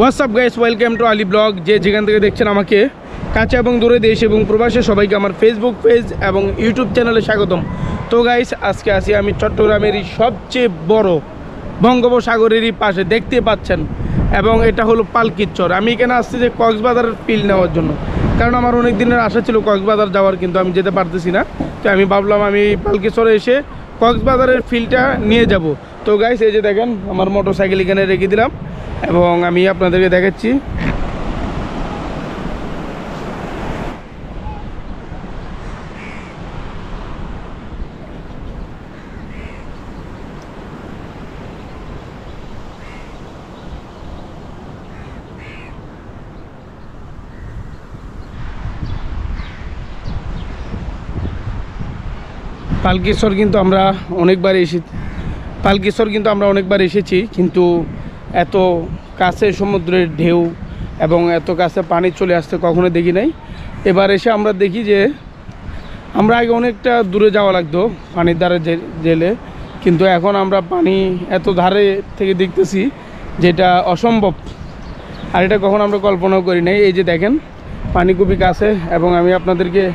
WhatsApp guys welcome to Ali blog যে যেখান থেকে দেখছেন আমাকে, কাছে এবং দূরে দেশ এবং প্রবাসে সবাইকে আমার ফেসবুক পেজ এবং ইউটিউব চ্যানেলে স্বাগতম। তো গাইস আজকে আসি আমি চট্টগ্রামেরই সবচেয়ে বড় বঙ্গোপসাগরেরই পাশে, দেখতে পাচ্ছেন। এবং এটা হলো পালকির চর আমি এখানে আসছি যে কক্সবাজারের ফিল নেওয়ার জন্য। কারণ আমার অনেক দিনের আশা ছিল কক্সবাজার যাওয়ার, কিন্তু আমি যেতে পারতেছি না। তো আমি ভাবলাম আমি পালকি চরে এসে কক্সবাজারের ফিলটা নিয়ে যাব। তো গাইস এই যে দেখেন, আমার মোটর সাইকেল এখানে রেখে দিলাম। এবং আমি আপনাদেরকে দেখাচ্ছি। পালকেশ্বর কিন্তু আমরা অনেকবার এসে পালকেশ্বর কিন্তু আমরা অনেকবার এসেছি, কিন্তু এত কাছে সমুদ্রের ঢেউ এবং এত কাছে পানি চলে আসতে কখনো দেখি নাই। এবার এসে আমরা দেখি যে আমরা আগে অনেকটা দূরে যাওয়া লাগতো পানির যে- জেলে, কিন্তু এখন আমরা পানি এত ধারে থেকে দেখতেছি যেটা অসম্ভব। আর এটা কখন আমরা কল্পনাও করি নাই। এই যে দেখেন, পানি খুবই কাছে এবং আমি আপনাদেরকে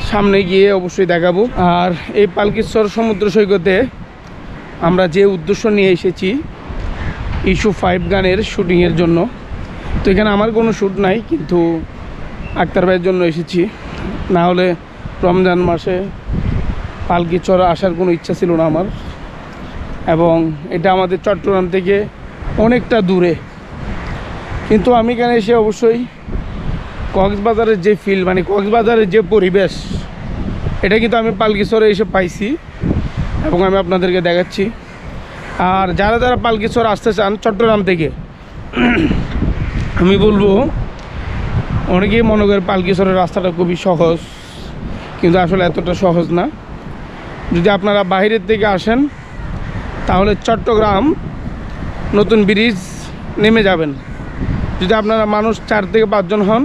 সামনে গিয়ে অবশ্যই দেখাবো। আর এই পালকিশ্বর সমুদ্র সৈকতে আমরা যে উদ্দেশ্য নিয়ে এসেছি ইস্যু ফাইভ গানের শ্যুটিংয়ের জন্য। তো এখানে আমার কোনো শ্যুট নাই, কিন্তু আক্তার ভাইয়ের জন্য এসেছি। না হলে রমজান মাসে পালকিচর আসার কোনো ইচ্ছা ছিল না আমার। এবং এটা আমাদের চট্টগ্রাম থেকে অনেকটা দূরে। কিন্তু আমি এখানে এসে অবশ্যই কক্সবাজারের যে ফিল মানে কক্সবাজারের যে পরিবেশ, এটা কিন্তু আমি পালকিশোরে এসে পাইছি। এবং আমি আপনাদেরকে দেখাচ্ছি। আর যারা যারা পালকিশোর আসতে চান চট্টগ্রাম থেকে, আমি বলব, অনেকেই মনে করে পালকিশোরের রাস্তাটা খুবই সহজ, কিন্তু আসলে এতটা সহজ না। যদি আপনারা বাইরের থেকে আসেন, তাহলে চট্টগ্রাম নতুন ব্রিজ নেমে যাবেন। যদি আপনারা মানুষ চার থেকে পাঁচজন হন,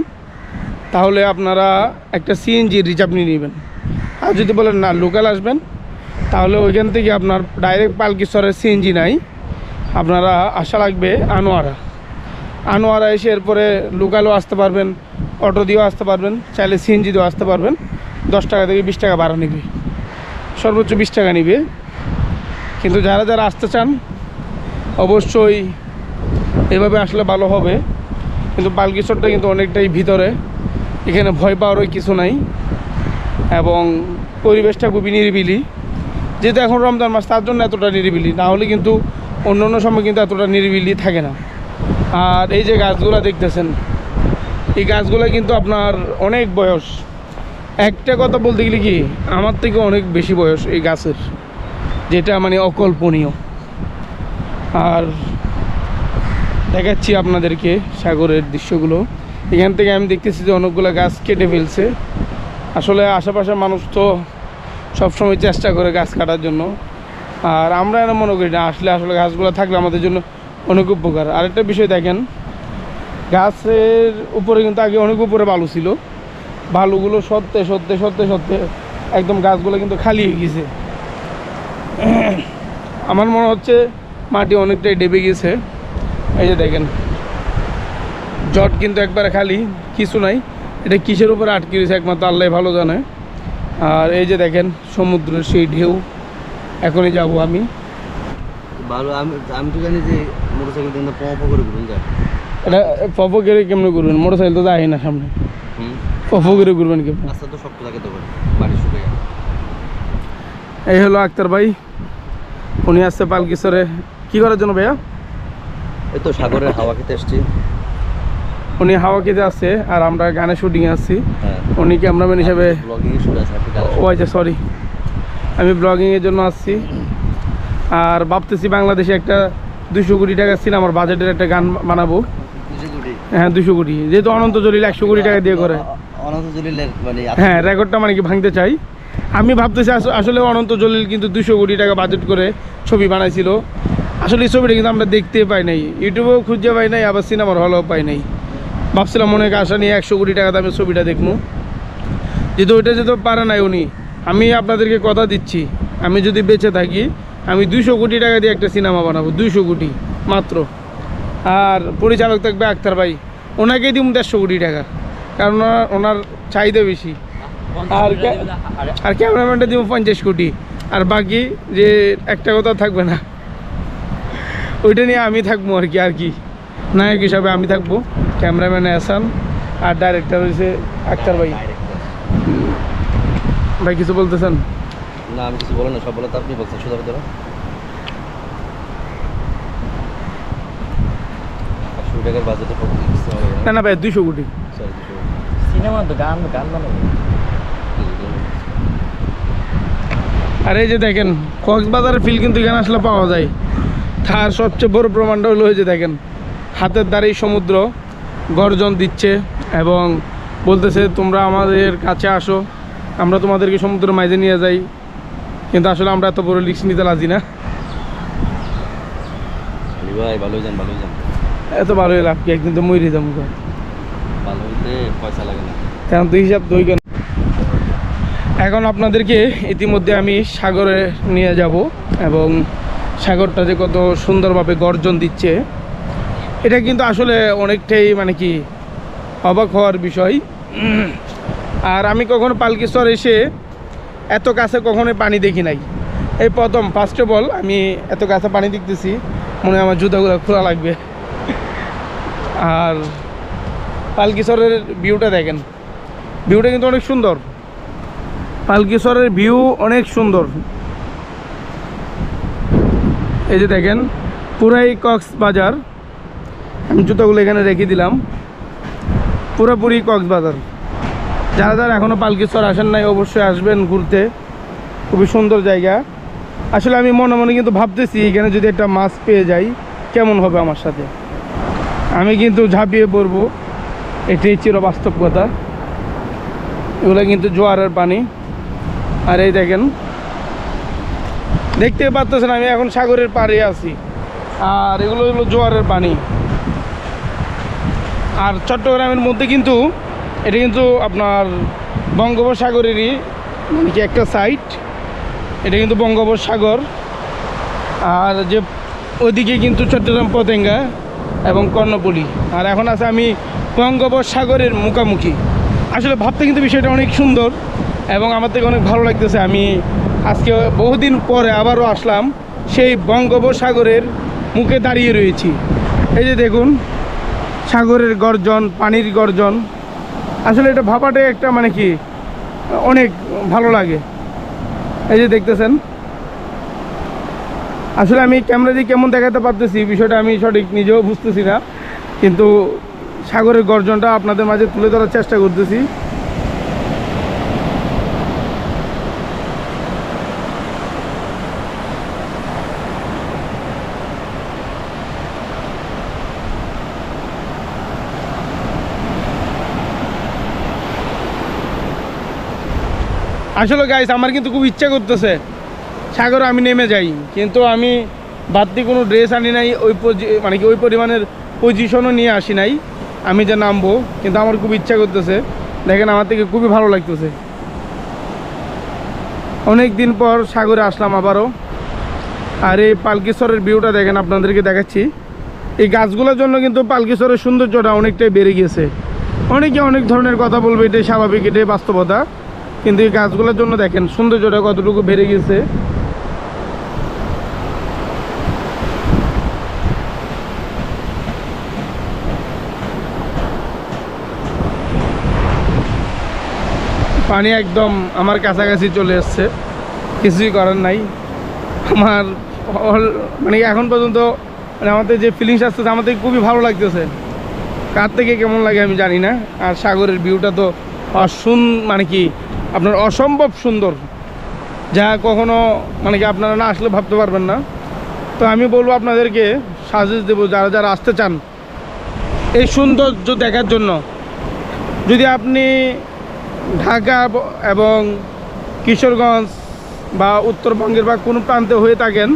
তাহলে আপনারা একটা সিএনজি রিজার্ভ নিয়ে নেবেন। আর যদি বলেন না, লোকাল আসবেন তাহলে ওইখান থেকে আপনার ডাইরেক্ট পালকিশ্বরের সিএনজি নাই। আপনারা আসা লাগবে আনোয়ারা। আনোয়ারা এসে এরপরে লোকালও আসতে পারবেন অটো দিয়েও আসতে পারবেন, চাইলে সিএনজি দিয়েও আসতে পারবেন। দশ টাকা থেকে বিশ টাকা ভাড়া নিবে। সর্বোচ্চ বিশ টাকা নিবে। কিন্তু যারা যারা আসতে চান, অবশ্যই এভাবে আসলে ভালো হবে। কিন্তু পালকিশোরটা কিন্তু অনেকটাই ভিতরে। এখানে ভয় পাওয়ারও কিছু নাই। এবং পরিবেশটা খুবই নিরিবিলি। যেহেতু এখন রমজান মাস, তার জন্য এতটা নিরিবিলি। না হলে কিন্তু অন্য অন্য সময় কিন্তু এতটা নিরিবিলি থাকে না। আর এই যে গাছগুলো দেখতেছেন, এই গাছগুলো কিন্তু আপনার অনেক বয়স। একটা কথা বলতে গেলে কি, আমার থেকে অনেক বেশি বয়স এই গাছের, যেটা মানে অকল্পনীয়। আর দেখাচ্ছি আপনাদেরকে সাগরের দৃশ্যগুলো। এখান থেকে আমি দেখতেছি যে অনেকগুলো গাছ কেটে ফেলছে। আসলে আশেপাশের মানুষ তো সবসময় চেষ্টা করে গাছ কাটার জন্য। আর আমরা এরা মনে করি না, আসলে আসলে গাছগুলো থাকলে আমাদের জন্য অনেক উপকার। আরেকটা বিষয় দেখেন, গাছের উপরে কিন্তু আগে অনেক উপরে বালু ছিল। বালুগুলো সত্যি সত্যি সত্যি সত্যি একদম গাছগুলো কিন্তু খালি হয়ে গেছে। আমার মনে হচ্ছে মাটি অনেকটাই ডেবে গেছে। এই যে দেখেন, জট কিন্তু একবারে খালি, কিছু নাই। এটা কিসের উপরে আটকে রয়েছে একমাত্র আল্লাহ ভালো জানে। আর এই যে দেখেন সমুদ্রের সেই ঢেউ। এখনই যাব আমি। ভালো আমি আমি তো জানি যে মোটরসাইকেল কিন্তু পপ করে ঘুরুন যায় এটা পপো করে কেমনে ঘুরবেন? মোটর সাইকেল তো যায় না সামনে। পপো করে ঘুরবেন কেমন? রাস্তা তো শক্ত থাকে তো বাড়ি শুকে এই হলো আক্তার ভাই। উনি আসছে পালকিশোরে। কি করার জন্য ভাইয়া? এই তো সাগরের হাওয়া খেতে এসছি উনি হাওয়া খেতে আসছে আর আমরা গানে শুটিংয়ে আসছি হ্যাঁ। উনি ক্যামেরাম্যান হিসেবে আছে ও আচ্ছা সরি আমি ব্লগিংয়ের জন্য আসছি আর ভাবতেছি বাংলাদেশে একটা দুশো কোটি টাকা সিনেমার বাজেটের একটা গান বানাবো। হ্যাঁ দুশো কোটি। যেহেতু অনন্ত জলিল একশো কোটি টাকা দিয়ে করে। মানে হ্যাঁ রেকর্ডটা মানে কি ভাঙতে চাই? আমি ভাবতেছি আস- আসলে অনন্ত জলিল কিন্তু দুশো কোটি টাকা বাজেট করে ছবি বানাইছিল। আসলে এই ছবিটা কিন্তু আমরা দেখতে পাই নাই। ইউটিউবেও খুঁজে পাই নাই আবার সিনেমার হলেও পাই নাই। ভাবছিলাম অনেক আশা নিয়ে একশো কোটি টাকা দামে ছবিটা দেখব। যেহেতু ওইটা যেহেতু পারে নাই উনি, আমি আপনাদেরকে কথা দিচ্ছি, আমি যদি বেঁচে থাকি, আমি দুইশো কোটি টাকা দিয়ে একটা সিনেমা বানাবো, দুইশো কোটি, মাত্র। আর পরিচালক থাকবে আক্তার ভাই, ওনাকেই দিব দেড়শো কোটি টাকা, কারণ ওনার- ওনার চাহিদা বেশি। আর আর ক্যামেরাম্যানটা দিব পঞ্চাশ কোটি, আর বাকি যে একটা কথা থাকবে না, ওইটা নিয়ে আমি থাকব আর কি আর কি। নায়ক হিসাবে আমি থাকব। ক্যামেরাম্যান আসান আর ডাইরেক্টর হয়েছে আক্তার ভাই। ভাই কিছু বলতেছেন? না আমি কিছু বলো না সব বলো তো আপনি বলছেন সুদর ধরো না না ভাই দুইশো কোটি। সিনেমা তো গান গান বানাবো। আর এই যে দেখেন কক্সবাজারের ফিল কিন্তু এখানে আসলে পাওয়া যায়। তার সবচেয়ে বড় প্রমাণটা হলো এই যে দেখেন হাতের দ্বারেই সমুদ্র গর্জন দিচ্ছে এবং বলতেছে তোমরা আমাদের কাছে আসো আমরা তোমাদেরকে সমুদ্রের মাঝে নিয়ে যাই। কিন্তু আসলে আমরা এত বড় রিক্স নিতে রাজি না। এত ভালোই লাভ কি একদিন তো মরি যাব। ভালো পয়সা লাগে না। তেমন দুই হিসাব দুই কেন এখন আপনাদেরকে ইতিমধ্যে আমি সাগরে নিয়ে যাব এবং সাগরটা যে কত সুন্দরভাবে গর্জন দিচ্ছে এটা কিন্তু আসলে অনেকটাই মানে কি অবাক হওয়ার বিষয়। আর আমি কখনো পালকিস্তর এসে এত কাছে কখনো পানি দেখি নাই। এই প্রথম ফার্স্ট অফ অল আমি এত কাছে পানি দেখতেছি, মনে আমার জুতাগুলো খোলা লাগবে। আর পালকিশরের ভিউটা দেখেন। ভিউটা কিন্তু অনেক সুন্দর। পালকিশরের ভিউ অনেক সুন্দর। এই যে দেখেন, পুরাই কক্সবাজার। আমি জুতোগুলো এখানে রেখে দিলাম। পুরোপুরি কক্সবাজার। যারা যারা এখনও পালকিশর আসেন নাই, অবশ্যই আসবেন ঘুরতে। খুবই সুন্দর জায়গা। আসলে আমি মনে মনে কিন্তু ভাবতেছি, এখানে যদি একটা মাছ পেয়ে যাই, কেমন হবে আমার সাথে? আমি কিন্তু ঝাঁপিয়ে পড়ব। এটাই চির বাস্তব কথা। এগুলো কিন্তু জোয়ারের পানি। আর এই দেখেন দেখতে পাচ্ছেন আমি এখন সাগরের পাড়ে আছি। আর এগুলো হলো জোয়ারের পানি। আর চট্টগ্রামের মধ্যে কিন্তু এটা কিন্তু আপনার বঙ্গোপসাগরেরই মানে কি একটা সাইট এটা কিন্তু বঙ্গোপসাগর। আর যে ওইদিকে কিন্তু চট্টগ্রাম পতেঙ্গা এবং কর্ণপল্লী আর এখন আছে আমি বঙ্গোপসাগরের মুখামুখি। আসলে ভাবতে কিন্তু বিষয়টা অনেক সুন্দর এবং আমার থেকে অনেক ভালো লাগতেছে। আমি আজকে বহুদিন পরে আবারও আসলাম সেই বঙ্গোপসাগরের মুখে দাঁড়িয়ে রয়েছি। এই যে দেখুন সাগরের গর্জন, পানির গর্জন। আসলে এটা ভাবাটাই একটা মানে কি, অনেক ভালো লাগে। এই যে দেখতেছেন। আসলে আমি ক্যামেরা দিয়ে কেমন দেখাতে পারতেছি, বিষয়টা আমি সঠিক নিজেও বুঝতেছি না। কিন্তু সাগরের গর্জনটা আপনাদের মাঝে তুলে ধরার চেষ্টা করতেছি। আসলে গাইস আমার কিন্তু খুব ইচ্ছা করতেছে। সাগরে, আমি নেমে যাই। কিন্তু আমি বাড়তি কোনো ড্রেস আনি নাই, ওই মানে কি, ওই পরিমাণের পজিশনও নিয়ে আসি নাই। আমি যে নামবো, কিন্তু আমার খুব ইচ্ছা করতেছে। দেখেন, আমার থেকে খুবই ভালো লাগতেছে। অনেক দিন পর সাগরে আসলাম আবারও। আর এই পালকিশ্বরের ভিউটা দেখেন, আপনাদেরকে দেখাচ্ছি। এই গাছগুলোর জন্য কিন্তু পালকিশ্বরের সৌন্দর্যটা অনেকটাই বেড়ে গিয়েছে। অনেকে অনেক ধরনের কথা বলবে, এটাই স্বাভাবিক, এটাই বাস্তবতা। কিন্তু এই গাছগুলোর জন্য দেখেন, সৌন্দর্যটা কতটুকু বেড়ে গেছে। পানি একদম আমার কাছাকাছি চলে এসছে। কিছুই করার নাই। আমার মানে এখন পর্যন্ত মানে আমাদের যে ফিলিংস আসতেছে আমাদের খুবই ভালো লাগতেছে। কার থেকে কেমন লাগে আমি জানি না। আর সাগরের ভিউটা তো অসুন মানে কি আপনার অসম্ভব সুন্দর। যা কখনো মানে কি আপনারা না আসলে ভাবতে পারবেন না। তো আমি বলব আপনাদেরকে, সাজেস্ট দেবো যারা যারা আসতে চান, এই সৌন্দর্য দেখার জন্য। যদি আপনি ঢাকা এবং কিশোরগঞ্জ বা উত্তরবঙ্গের বা কোনো প্রান্তে হয়ে থাকেন,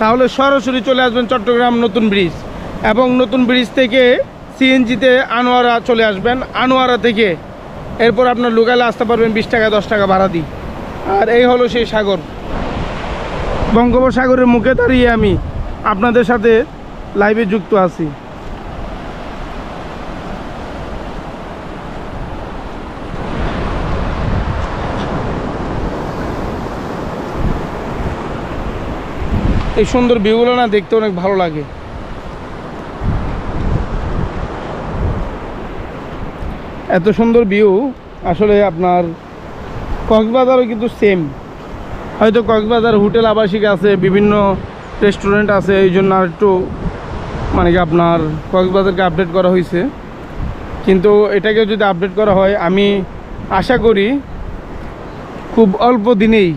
তাহলে সরাসরি চলে আসবেন চট্টগ্রাম নতুন ব্রিজ এবং নতুন ব্রিজ থেকে সিএনজিতে আনোয়ারা চলে আসবেন। আনোয়ারা থেকে এরপর আপনার লোকালে আসতে পারবেন বিশ টাকা, দশ টাকা ভাড়া দিই আর এই হলো সেই সাগর। বঙ্গোপসাগরের মুখে দাঁড়িয়ে আমি আপনাদের সাথে লাইভে যুক্ত আছি। এই সুন্দর ভিউগুলো না দেখতে অনেক ভালো লাগে। এত সুন্দর ভিউ আসলে আপনার কক্সবাজারও কিন্তু সেম হয়তো কক্সবাজার হোটেল আবাসিক আছে, বিভিন্ন রেস্টুরেন্ট আছে, এই জন্য আর একটু মানে কি আপনার কক্সবাজারকে আপডেট করা হয়েছে। কিন্তু এটাকে যদি আপডেট করা হয়, আমি আশা করি খুব অল্প দিনেই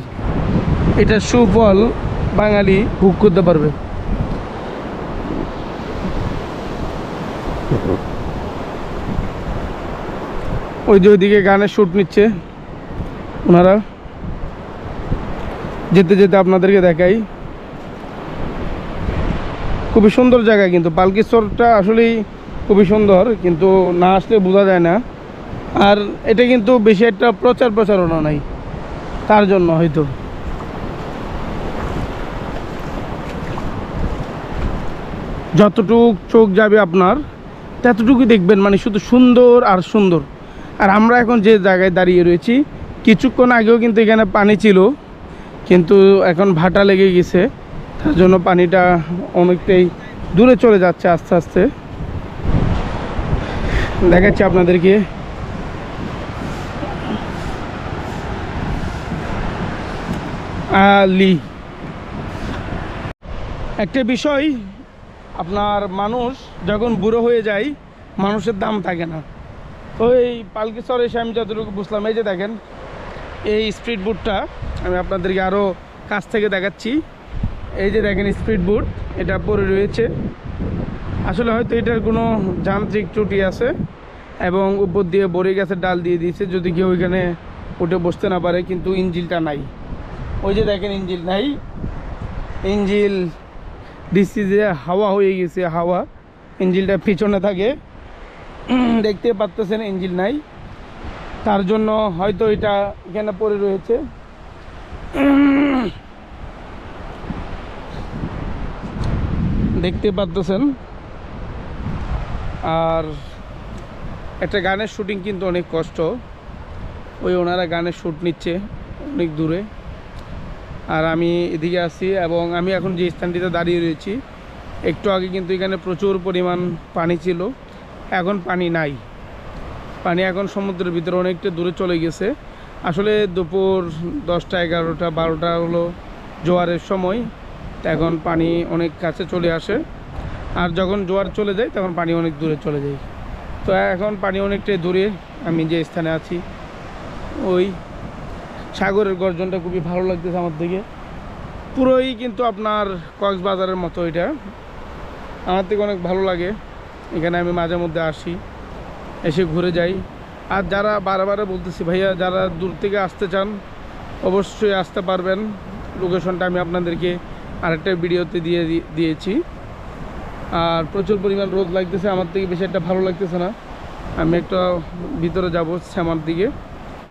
এটা সুফল বাঙালি ভোগ করতে পারবে। ওই যে ওইদিকে গানের শ্যুট নিচ্ছে ওনারা। যেতে যেতে আপনাদেরকে দেখাই। খুবই সুন্দর জায়গা কিন্তু পালকিশ্বরটা আসলেই খুবই সুন্দর, কিন্তু না আসলে বোঝা যায় না। আর এটা কিন্তু বেশি একটা প্রচার প্রচারণা নাই, তার জন্য হয়তো। যতটুক চোখ যাবে আপনার, ততটুকুই দেখবেন মানে শুধু সুন্দর আর সুন্দর। আর আমরা এখন যে জায়গায় দাঁড়িয়ে রয়েছি, কিছুক্ষণ আগেও কিন্তু এখানে পানি ছিল, কিন্তু এখন ভাটা লেগে গেছে। তার জন্য পানিটা অনেকটাই দূরে চলে যাচ্ছে আস্তে আস্তে। দেখাচ্ছি আপনাদেরকে। আলি। একটা বিষয়, আপনার মানুষ যখন বুড়ো হয়ে যায়, মানুষের দাম থাকে না। এই পালকিশ্বর এসে আমি যতটুকু বুঝলাম, এই যে দেখেন, এই স্পিড বুটটা আমি আপনাদেরকে আরও কাছ থেকে দেখাচ্ছি। এই যে দেখেন স্পিড বুট এটা পরে রয়েছে। আসলে হয়তো এটার কোনো যান্ত্রিক ত্রুটি আছে এবং উপর দিয়ে বড়ি গাছের ডাল দিয়ে দিয়েছে, যদি কেউ ওইখানে উঠে বসতে না পারে, কিন্তু ইঞ্জিলটা নাই। ওই যে দেখেন ইঞ্জিল, নাই? ইঞ্জিল ডিসি যে হাওয়া হয়ে গেছে, হাওয়া। ইঞ্জিলটা পিছনে থাকে। দেখতে পাচ্তেছেন ইঞ্জিল নাই। তার জন্য হয়তো এটা এখানে পড়ে রয়েছে। দেখতে পাচ্তেছেন আর একটা গানের শুটিং কিন্তু অনেক কষ্ট। ওই ওনারা গানের শ্যুট নিচ্ছে অনেক দূরে। আর আমি এদিকে আছি এবং আমি এখন যে স্থানটিতে দাঁড়িয়ে রয়েছি, একটু আগে কিন্তু এখানে প্রচুর পরিমাণ পানি ছিল। এখন পানি নাই। পানি এখন সমুদ্রের ভিতরে অনেকটা দূরে চলে গেছে। আসলে দুপুর দশটা, এগারোটা, বারোটা হলো জোয়ারের সময়। এখন পানি অনেক কাছে চলে আসে। আর যখন জোয়ার চলে যায়, তখন পানি অনেক দূরে চলে যায়। তো এখন পানি অনেকটাই দূরে। আমি যে স্থানে আছি, ওই সাগরের গর্জনটা খুবই ভালো লাগতেছে আমার দিকে। পুরোই কিন্তু আপনার কক্সবাজারের মতো এটা। আমার থেকে অনেক ভালো লাগে। এখানে আমি মাঝে মধ্যে আসি, এসে ঘুরে যাই। আর যারা বারে বলতেছি, ভাইয়া, যারা দূর থেকে আসতে চান, অবশ্যই আসতে পারবেন। লোকেশনটা আমি আপনাদেরকে আরেকটা ভিডিওতে দিয়ে দিয়েছি। আর প্রচুর পরিমাণ রোদ লাগতেছে, আমার থেকে বেশি একটা ভালো লাগতেছে না। আমি একটা ভিতরে যাব শ্যামার দিকে।